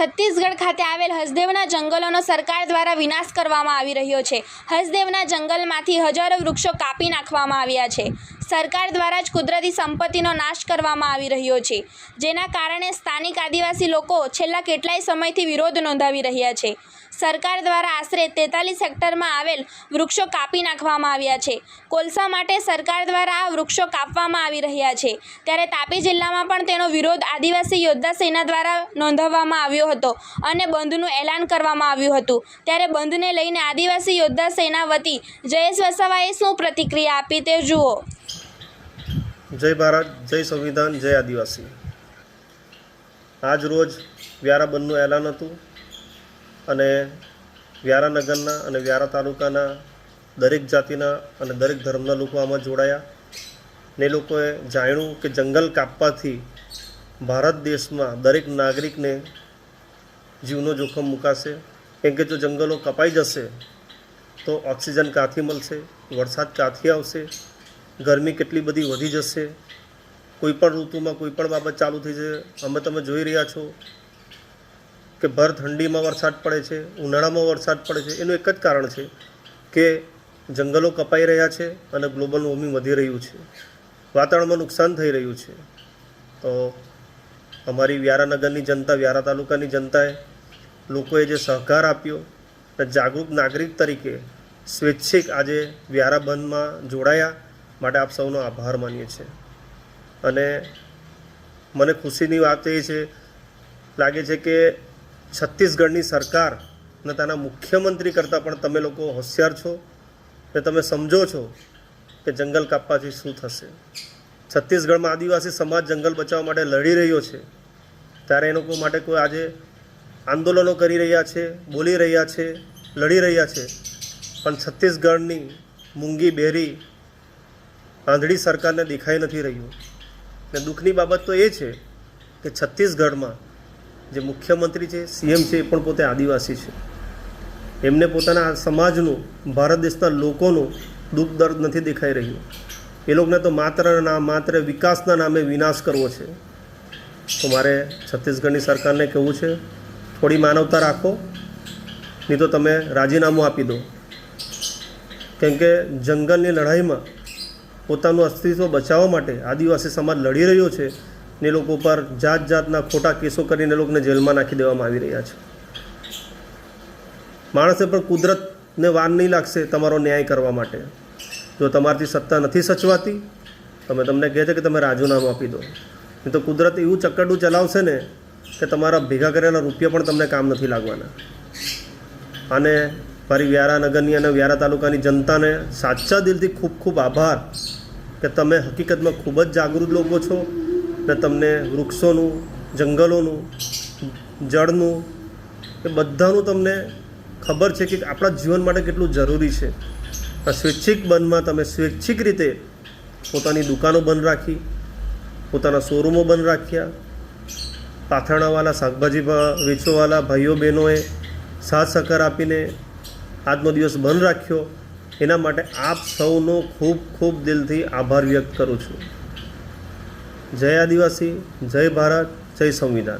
છત્તીસગઢ ખાતે આવેલ હસદેવના જંગલોનો સરકાર દ્વારા વિનાશ કરવામાં આવી રહ્યો છે. હસદેવના જંગલમાંથી હજારો વૃક્ષો કાપી નાખવામાં આવ્યા છે. સરકાર દ્વારા જ કુદરતી સંપત્તિનો નાશ કરવામાં આવી રહ્યો છે. જેના કારણે સ્થાનિક આદિવાસી લોકો છેલ્લા કેટલાય સમયથી વિરોધ નોંધાવી રહ્યા છે. સરકાર દ્વારા આશરે તેતાલીસ હેક્ટરમાં આવેલ વૃક્ષો કાપી નાખવામાં આવ્યા છે. કોલસા માટે સરકાર દ્વારા આ વૃક્ષો કાપવામાં આવી રહ્યા છે. ત્યારે તાપી જિલ્લામાં પણ તેનો વિરોધ આદિવાસી યોદ્ધા સેના દ્વારા નોંધાવવામાં આવ્યો હતો અને બંધનું એલાન કરવામાં આવ્યું હતું. ત્યારે બંધને લઈને આદિવાસી યોદ્ધા સેના વતી જયેશ વસાવાએ શું પ્રતિક્રિયા આપી તે જુઓ. જય ભારત, જય સંવિધાન, જય આદિવાસી. આજ રોજ વ્યારા બંધનું એલાન હતું અને વ્યારા નગરના અને વ્યારા તાલુકાના દરેક જાતિના અને દરેક ધર્મના લોકો આમાં જોડાયા. ને લોકોએ જાણ્યું કે જંગલ કાપવાથી ભારત દેશમાં દરેક નાગરિકને જીવનો જોખમ મુકાશે. કેમ કે જો જંગલો કપાઈ જશે, તો ઓક્સિજન ક્યાંથી મળશે? વરસાદ ક્યાંથી આવશે? ગરમી કેટલી બધી વધી જશે? કોઈ પણ ઋતુમાં કોઈ પણ બાબત ચાલુ થઈ જશે? અમે તમે જોઈ રહ્યા છો કે ભર ઠંડીમાં વરસાદ પડે છે, ઉનાળામાં વરસાદ પડે છે. એનું એક જ કારણ છે કે જંગલો કપાઈ રહ્યા છે અને ગ્લોબલ વોર્મિંગ વધી રહ્યું છે. વાતાવરણમાં નુકસાન થઈ રહ્યું છે. તો અમારી વ્યારાનગરની જનતા, વ્યારા તાલુકાની જનતાએ લોકોએ જે સહકાર આપ્યો અને જાગૃત નાગરિક તરીકે સ્વૈચ્છિક આજે વ્યારા બંધમાં જોડાયા. માટે આપ સૌનો આભાર માનીએ છીએ. અને મને ખુશીની વાત એ છે, લાગે છે કે છત્તીસગઢની સરકાર અને તેના મુખ્યમંત્રી કરતાં પણ તમે લોકો હોશિયાર છો ને તમે સમજો છો કે જંગલ કાપવાથી શું થશે. છત્તીસગઢમાં આદિવાસી સમાજ જંગલ બચાવવા માટે લડી રહ્યો છે. ત્યારે એ લોકો માટે કોઈ આજે આંદોલનો કરી રહ્યા છે, બોલી રહ્યા છે, લડી રહ્યા છે. પણ છત્તીસગઢની મૂંગી બેરી આંધળી સરકારને દેખાઈ નથી રહ્યું. ને દુઃખની બાબત તો એ છે કે છત્તીસગઢમાં જે મુખ્યમંત્રી છે, સીએમ છે, એ પણ પોતે આદિવાસી છે. એમને પોતાના સમાજનું, ભારત દેશના લોકોનું દુઃખ દર્દ નથી દેખાઈ રહ્યું. એ લોકોને તો માત્ર ના માત્ર વિકાસના નામે વિનાશ કરવો છે. તો મારે છત્તીસગઢની સરકારને કહેવું છે, થોડી માનવતા રાખો, નહીં તો તમે રાજીનામું આપી દો. કેમ કે જંગલની લડાઈમાં પોતાનું અસ્તિત્વ બચાવવા માટે આદિવાસી સમાજ લડી રહ્યો છે ને લોકો પર જાત જાતના ખોટા કેસો કરીને લોકોને જેલમાં નાખી દેવામાં આવી રહ્યા છે. માણસે પણ કુદરતને વાર નહીં લાગશે તમારો ન્યાય કરવા માટે. જો તમારથી સત્તા નથી સચવાતી તમે તમને કહે છે કે તમે રાજીનામું આપી દો. નહીં તો કુદરત એવું ચક્કરડું ચલાવશે ને કે તમારા ભેગા કરેલા રૂપિયા પણ તમને કામ નથી લાગવાના. અને મારી વ્યારા નગરની અને વ્યારા તાલુકાની જનતાને સાચા દિલથી ખૂબ ખૂબ આભાર. કે તમે હકીકતમાં ખૂબ જ જાગૃત લોકો છો ને તમને વૃક્ષોનું, જંગલોનું, જળનું, એ બધાનું તમને ખબર છે કે આપણા જીવન માટે કેટલું જરૂરી છે. આ સ્વૈચ્છિક બંધમાં તમે સ્વૈચ્છિક રીતે પોતાની દુકાનો બંધ રાખી, પોતાના શોરૂમો બંધ રાખ્યા. પાથરણાવાળા શાકભાજી વેચવાવાળા ભાઈઓ બહેનોએ સાથ સહકાર આપીને આજનો દિવસ બંધ રાખ્યો. એના માટે આપ સૌનો ખૂબ ખૂબ દિલથી આભાર વ્યક્ત કરું છું. જય આદિવાસી, જય ભારત, જય સંવિધાન.